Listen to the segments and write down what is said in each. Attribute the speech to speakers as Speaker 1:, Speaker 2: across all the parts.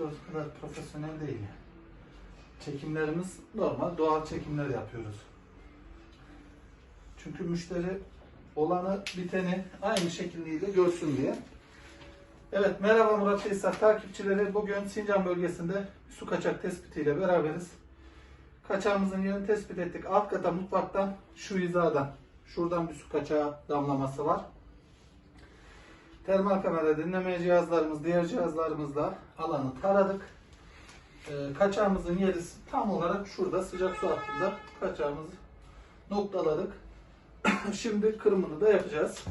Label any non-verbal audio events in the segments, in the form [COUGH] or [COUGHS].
Speaker 1: o kadar profesyonel değil. Çekimlerimiz normal doğal çekimler yapıyoruz. Çünkü müşteri olanı biteni aynı şekilde görsün diye. Evet merhaba Murat Tesisat takipçileri. Bugün Sincan bölgesinde su kaçak tespitiyle beraberiz. Kaçağımızın yerini tespit ettik. Alt kata mutfaktan şu hizadan. Şuradan bir su kaçağı damlaması var. Termal kamera dinleme cihazlarımız, diğer cihazlarımızla alanı taradık. Ee, kaçağımızın yeri tam olarak şurada sıcak su hattında kaçağımızı noktaladık. [COUGHS] Şimdi kırımını da yapacağız.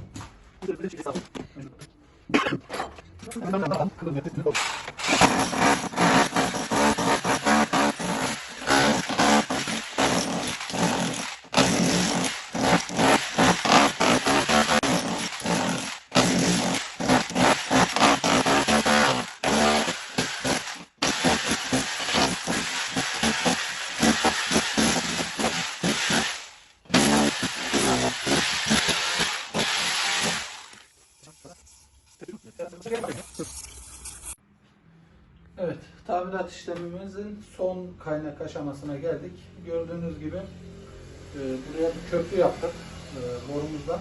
Speaker 1: Evet, tamirat işlemimizin son kaynak aşamasına geldik. Gördüğünüz gibi e, buraya bir köprü yaptık e, borumuzda.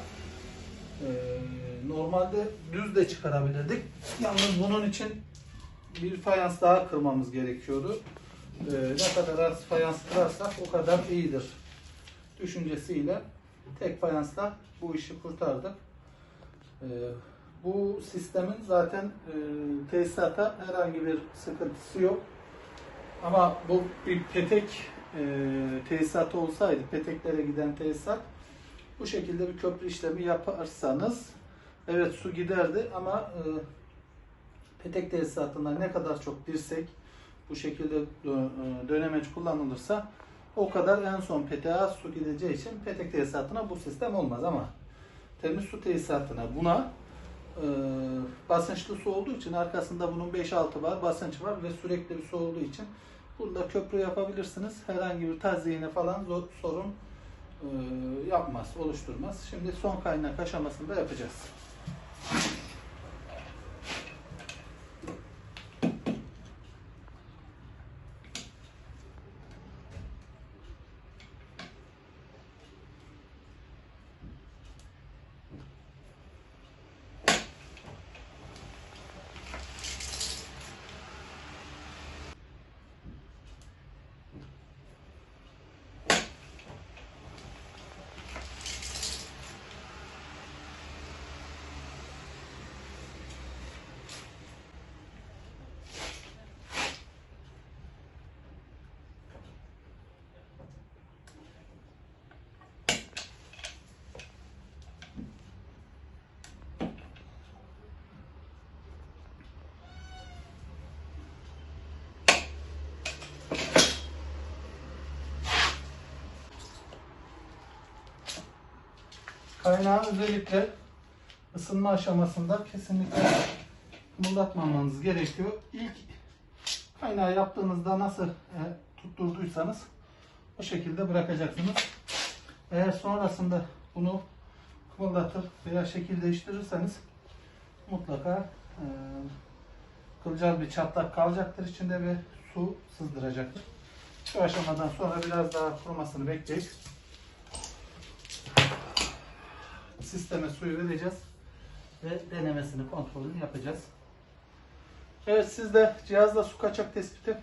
Speaker 1: E, normalde düz de çıkarabilirdik. Yalnız bunun için bir fayans daha kırmamız gerekiyordu. E, ne kadar az fayans kırarsak o kadar iyidir düşüncesiyle tek fayansla bu işi kurtardık. E, bu sistemin zaten e, tesisata herhangi bir sıkıntısı yok. Ama bu bir petek e, tesisatı olsaydı, peteklere giden tesisat bu şekilde bir köprü işlemi yaparsanız evet su giderdi ama e, petek tesisatından ne kadar çok dirsek bu şekilde e, dönemeç kullanılırsa o kadar en son peteğe su gideceği için petek tesisatına bu sistem olmaz ama temiz su tesisatına buna e, basınçlı su olduğu için arkasında bunun 5-6 var basınç var ve sürekli bir su olduğu için burada köprü yapabilirsiniz. Herhangi bir tazyine falan zor, sorun e, yapmaz, oluşturmaz. Şimdi son kaynak aşamasında yapacağız. Kaynağı özellikle ısınma aşamasında kesinlikle kımıldatmamanız gerekiyor. İlk kaynağı yaptığınızda nasıl e, tutturduysanız o şekilde bırakacaksınız. Eğer sonrasında bunu kımıldatır veya şekil değiştirirseniz mutlaka e, kılcal bir çatlak kalacaktır içinde ve su sızdıracaktır. Şu aşamadan sonra biraz daha kurumasını bekleyip sisteme suyu vereceğiz ve denemesini kontrolünü yapacağız. Evet sizde cihazla su kaçak tespiti,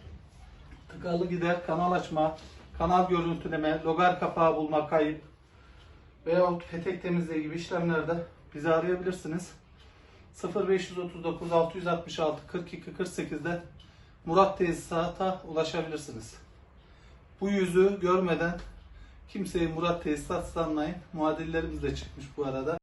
Speaker 1: tıkalı gider, kanal açma, kanal görüntüleme, logar kapağı bulma, kayıp veyahut petek temizliği gibi işlemlerde bizi arayabilirsiniz. 0539 666 42 48'de Murat Tesisat'a ulaşabilirsiniz. Bu yüzü görmeden kimseyi Murat Tesisat sanmayın. Muadillerimiz de çıkmış bu arada.